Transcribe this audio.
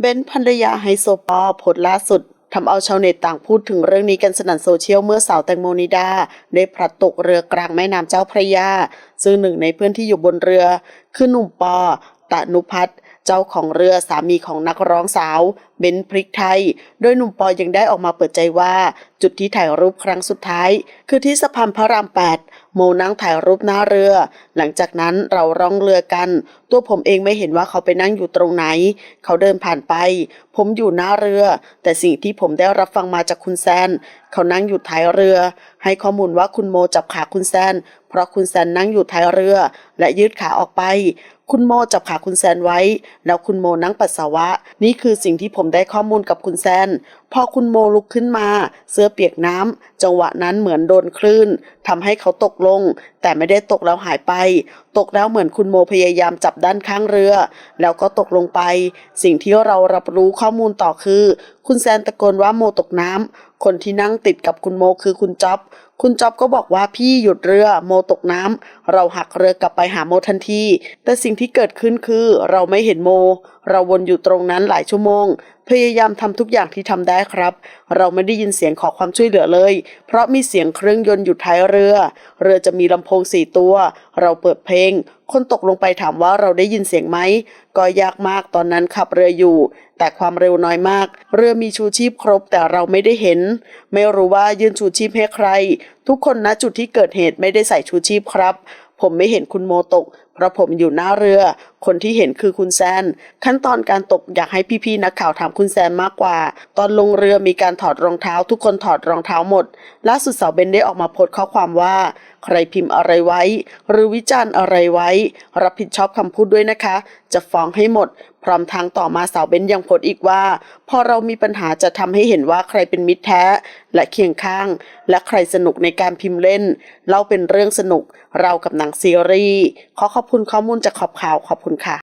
เบนภรรยาไฮโซปอโพสล่าสุดทำเอาชาวเน็ตต่างพูดถึงเรื่องนี้กันสนั่นโซเชียลเมื่อสาวแตงโมนิดา ได้พลัดตกเรือกลางแม่น้ำเจ้าพระยา ซึ่งหนึ่งในเพื่อนที่อยู่บนเรือ คือหนุ่มปอตะนุพัฒน์เจ้าของเรือสามีของนักร้องสาว เบนพริกไทย โดยหนุ่มปอยังได้ออกมาเปิดใจว่าจุดที่ถ่ายรูปครั้งสุดท้าย คือที่สะพานพระราม 8 โมนั่งถ่ายรูปหน้าเรือ หลังจากนั้นเราร่องเรือกัน ตัวผมเองไม่เห็นว่าเขาไปนั่งอยู่ตรงไหน เขาเดินผ่านไป ผมอยู่หน้าเรือ แต่สิ่งที่ผมได้รับฟังมาจากคุณแซน เขานั่งอยู่ท้ายเรือ ให้ข้อมูลว่าคุณโมจับขาคุณแซน เพราะคุณแซนนั่งอยู่ท้ายเรือ และยืดขาออกไปคุณโมจับขาคุณแซนไว้ แล้วคุณโมนั่งปัสสาวะ นี่คือสิ่งที่ผมได้ข้อมูลกับคุณแซน พอคุณโมลุกขึ้นมา เสื้อเปียกน้ำจังหวะนั้นเหมือนโดนคลื่นทำให้เขาตกลง แต่ไม่ได้ตกแล้วหายไป ตกแล้วเหมือนคุณโมพยายามจับด้านข้างเรือ แล้วก็ตกลงไป สิ่งที่เรารับรู้ข้อมูลต่อคือ คุณแซนตะโกนว่าโมตกน้ำคนที่นั่งติดกับคุณโมคือคุณจ๊อบ คุณจ๊อบก็บอกว่าพี่หยุดเรือโมตกน้ำเราหักเรือกลับไปหาโมทันที แต่สิ่งที่เกิดขึ้นคือเราไม่เห็นโม เราวนอยู่ตรงนั้นหลายชั่วโมง พยายามทำทุกอย่างที่ทำได้ครับ เราไม่ได้ยินเสียงขอความช่วยเหลือเลย เพราะมีเสียงเครื่องยนต์อยู่ท้ายเรือ เรือจะมีลำโพงสี่ตัว เราเปิดเพลง คนตกลงไปถามว่าเราได้ยินเสียงไหม ก็ยากมากตอนนั้นขับเรืออยู่ แต่ความเร็วน้อยมาก เรือมีชูชีพครบแต่เราไม่ได้เห็น ไม่รู้ว่ายื่นชูชีพให้ใคร ทุกคนณจุดที่เกิดเหตุไม่ได้ใส่ชูชีพครับ ผมไม่เห็นคุณโมตก เพราะผมอยู่หน้าเรือ คนที่เห็นคือคุณแซน ขั้นตอนการตกอยากให้พี่ๆนักข่าวถามคุณแซนมากกว่า ตอนลงเรือมีการถอดรองเท้า ทุกคนถอดรองเท้าหมด ล่าสุดสาวเบนได้ออกมาโพสต์ข้อความว่า ใครพิมพ์อะไรไว้ หรือวิจารณ์อะไรไว้ รับผิดชอบคำพูดด้วยนะคะ จะฟ้องให้หมด พร้อมทางต่อมาสาวเบนยังโพสอีกว่า พอเรามีปัญหาจะทำให้เห็นว่าใครเป็นมิตรแท้ และเคียงข้าง และใครสนุกในการพิมพ์เล่น เล่าเป็นเรื่องสนุก เรากับหนังซีรีส์ขอขอบคุณข้อมูลจากขอบข่าวขอบคุณค่ะ